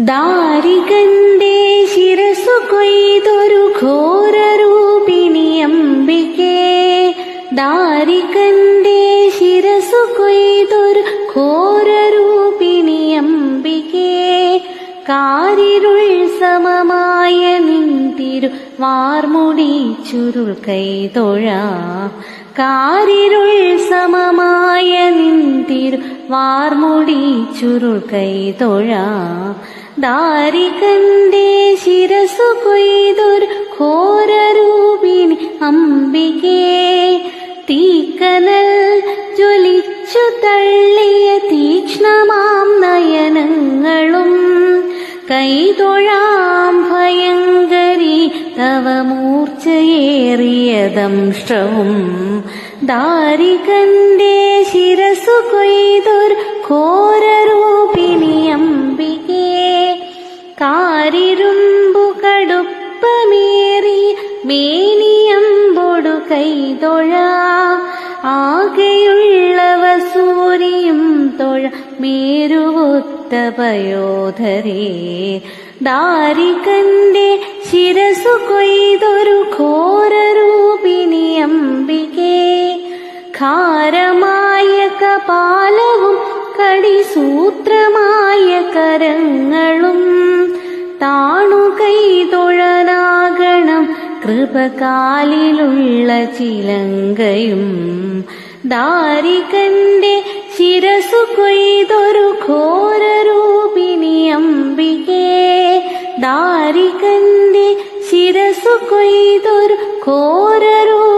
ദാരികന്റെ ശിരസു കൊയ്തൊരു ഘോരൂപിണി അംബികേ ദാരികന്റെ ശിരസു കൊയ്തൊരു ഘോരൂപിണി അംബികേ കാരിരുൾ സമമായ നിന്തിരു വാർമുടി ചുരുൾ കൈതൊഴ. കാരിരുൾ സമമായ നിന്തിരു വാർമുടി ചുരുൾ കൈതൊഴ. ദാരികന്റെ ശിരസു കൊയ്തൊരു ഘോരരൂപിണി അംബികേ തീക്കനൽ ജ്വലിച്ചു തള്ളിയ തീക്ഷ്ണമാം നയനങ്ങളും കൈതൊഴാം ഭയങ്കരി തവ മൂർച്ചയേറിയ ദംഷ്ടവും ദാരികന്റെ ശിരസു കൊയ്തൊരു ഘോരരൂപിണി കാരിരുമ്പു കടുപ്പമേറി മേനിയമ്പൊടു കൈതൊഴ. ആകെയുള്ളവ സൂര്യം തൊഴ മേരുവൊത്ത പയോധരേ ദാരികന്റെ ശിരസു കൊയ്തൊരു ഘോരൂപിണി അംബികേ. ഖാരമായ കപാലവും കടിസൂത്രമായ കരങ്ങളും തൊഴനാകണം കൃപകാലിലുള്ള ചിലങ്കയും ദാരികന്റെ ശിരസു കൊയ്തൊരു ഘോരൂപിണി അംബികേ ദാരികന്റെ ശിരസു കൊയ്തൊരു ഘോരൂ